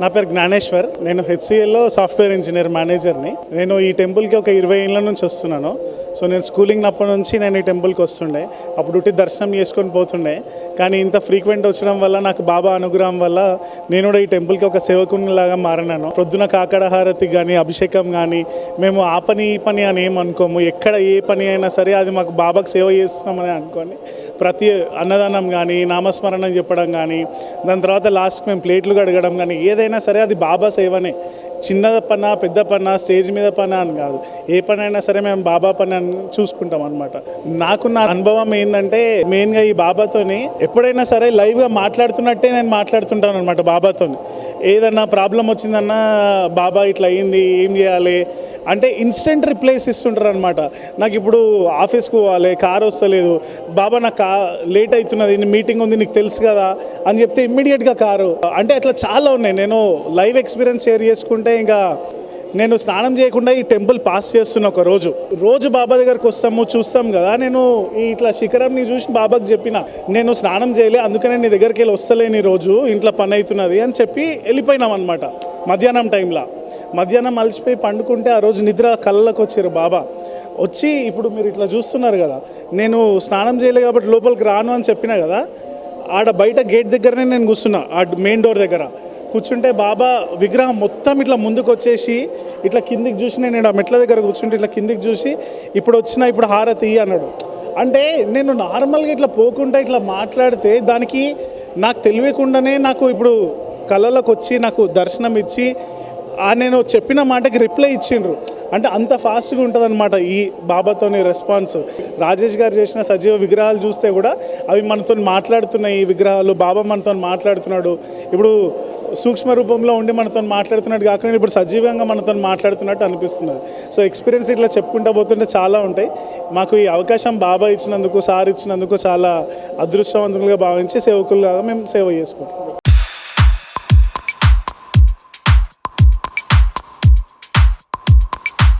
నా పేరు జ్ఞానేశ్వర్. నేను హెచ్సిఎల్లో సాఫ్ట్వేర్ ఇంజనీర్ మేనేజర్ని. నేను ఈ టెంపుల్కి ఒక ఇరవై ఏళ్ళ నుంచి వస్తున్నాను. సో నేను స్కూలింగ్ అప్పటి నుంచి నేను ఈ టెంపుల్కి వస్తుండే. అప్పుడు ఉట్టి దర్శనం చేసుకొని పోతుండే. కానీ ఇంత ఫ్రీక్వెంట్ వచ్చడం వల్ల నాకు బాబా అనుగ్రహం వల్ల నేను కూడా ఈ టెంపుల్కి ఒక సేవకునిలాగా మారినాను. ప్రొద్దున కాకడ హారతి కానీ అభిషేకం కానీ మేము ఆ పని ఈ పని అని ఏం అనుకోము. ఎక్కడ ఏ పని అయినా సరే అది మాకు బాబాకు సేవ చేస్తున్నామని అనుకోని ప్రతి అన్నదానం కానీ నామస్మరణం చెప్పడం కానీ దాని తర్వాత లాస్ట్ మేము ప్లేట్లు కడగడం కానీ ఏదైనా సరే అది బాబా సేవనే. చిన్న పన పెద్ద పన స్టేజ్ మీద పన అని కాదు. ఏ పని అయినా సరే మేము బాబా పని అని చూసుకుంటాం అనమాట నాకున్న అనుభవం ఏంటంటే మెయిన్గా ఈ బాబాతోని ఎప్పుడైనా సరే లైవ్గా మాట్లాడుతున్నట్టే నేను మాట్లాడుతుంటాను అనమాట బాబాతోని. ఏదన్నా ప్రాబ్లం వచ్చిందన్నా బాబా ఇట్లా అయ్యింది ఏం చేయాలి? అంటే ఇన్స్టెంట్ రిప్లేస్ ఇస్తుంటారు అనమాట నాకు ఇప్పుడు ఆఫీస్కి పోవాలి కార్ వస్తలేదు బాబా నాకు కా లేట్ అవుతున్నది మీటింగ్ ఉంది నీకు తెలుసు కదా అని చెప్తే ఇమ్మీడియట్గా కారు. అంటే అట్లా చాలా ఉన్నాయి. నేను లైవ్ ఎక్స్పీరియన్స్ షేర్ చేసుకుంటే ఇంకా నేను స్నానం చేయకుండా ఈ టెంపుల్ పాస్ చేస్తున్న ఒక రోజు. రోజు బాబా దగ్గరకు వస్తాము చూస్తాం కదా. నేను ఇట్లా శిఖరంని చూసి బాబాకి చెప్పిన నేను స్నానం చేయలే అందుకనే నీ దగ్గరికి వెళ్ళి వస్తలేని రోజు ఇంట్లో పని అవుతున్నది అని చెప్పి వెళ్ళిపోయినాం అనమాట మధ్యాహ్నం టైంలో మధ్యాహ్నం అలసిపోయి పండుకుంటే ఆ రోజు నిద్ర కళ్ళకు వచ్చారు బాబా. వచ్చి ఇప్పుడు మీరు ఇట్లా చూస్తున్నారు కదా నేను స్నానం చేయలే కాబట్టి లోపలికి రాను అని చెప్పిన కదా ఆడ బయట గేట్ దగ్గరనే నేను కూర్చున్నా ఆ మెయిన్ డోర్ దగ్గర. కూర్చుంటే బాబా విగ్రహం మొత్తం ఇట్లా ముందుకు వచ్చేసి ఇట్లా కిందికి చూసి నేను ఆ మెట్ల దగ్గర కూర్చుంటే ఇట్లా కిందికి చూసి ఇప్పుడు వచ్చిన ఇప్పుడు హారతి అన్నాడు. అంటే నేను నార్మల్గా ఇట్లా పోకుండా ఇట్లా మాట్లాడితే దానికి నాకు తెలియకుండానే నాకు ఇప్పుడు కళలకు వచ్చి నాకు దర్శనం ఇచ్చి నేను చెప్పిన మాటకి రిప్లై ఇచ్చిండ్రు. అంటే అంత ఫాస్ట్గా ఉంటుంది ఈ బాబాతోని రెస్పాన్స్. రాజేష్ గారు చేసిన సజీవ విగ్రహాలు చూస్తే కూడా అవి మనతో మాట్లాడుతున్నాయి ఈ విగ్రహాలు. బాబా మనతో మాట్లాడుతున్నాడు. ఇప్పుడు సూక్ష్మ రూపంలో ఉండి మనతో మాట్లాడుతున్నట్టు కాకుండా ఇప్పుడు సజీవంగా మనతో మాట్లాడుతున్నట్టు అనిపిస్తున్నది. సో ఎక్స్పీరియన్స్ ఇట్లా చెప్పుకుంటా పోతుంటే చాలా ఉంటాయి. మాకు ఈ అవకాశం బాబా ఇచ్చినందుకు సార్ ఇచ్చినందుకు చాలా అదృష్టవంతులుగా భావించి సేవకులుగా మేము సేవ చేసుకుంటాం